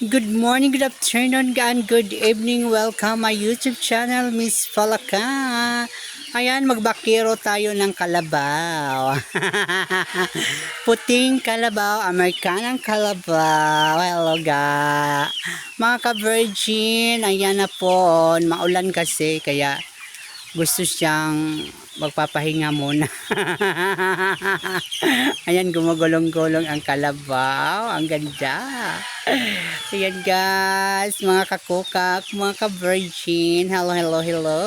Good morning, good afternoon, and good evening. Welcome my YouTube channel, Miss Falaka. Ayan, magbakiro tayo ng kalabaw. Puting kalabaw, Amerikanang kalabaw. Hello, ga. Mga ka-virgin, ayan na po. Maulan kasi, kaya gusto siyang magpapahinga muna. Ayan, gumagulong-gulong ang kalabaw. Ang ganda. Ayan guys, mga kakukak, mga ka-virgin. Hello, hello, hello.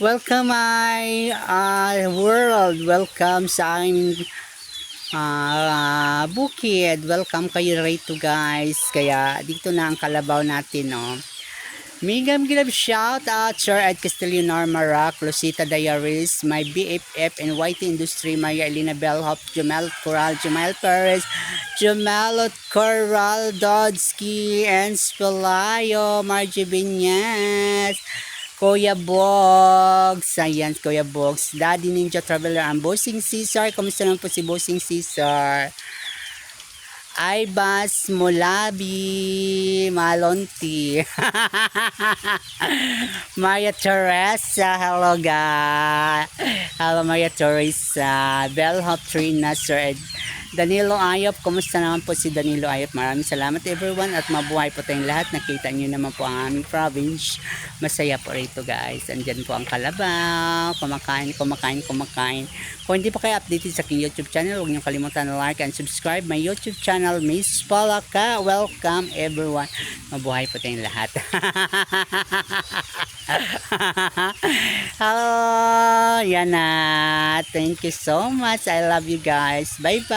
Welcome my uh, world. Welcome sa aking uh, bukid. Welcome kayo rito guys. Kaya dito na ang kalabaw natin, no. Mingam Gilab shout out Sir Ed Castillo Norma Rock, Lucita Diaries, my BFF and White Industry, Maria Elena Bellhop, Jamal Coral, Jamal Perez, Jamal Coral Dodsky, and Spelayo, Margie Binyas, Kuya Bogs, ayan, Kuya Bogs, Daddy Ninja Traveler, ang Bossing Caesar, kamusta naman po si Bossing Caesar? Aibas Mulabi Malonti. Maria Teresa hello ga hello Maria Teresa. Bellhop Trina Sir Danilo Ayop kumusta naman po si Danilo Ayop maraming salamat everyone at mabuhay po tayong lahat nakita nyo naman po ang aming province masaya po rito guys andyan po ang kalabaw kumakain kumakain kumakain kung hindi pa kayo updated sa aking YouTube channel, huwag niyo kalimutan na like and subscribe my YouTube channel, Miss Palaka. Welcome everyone. Mabuhay po tayong lahat. Hello, yan na. Thank you so much. I love you guys. Bye-bye.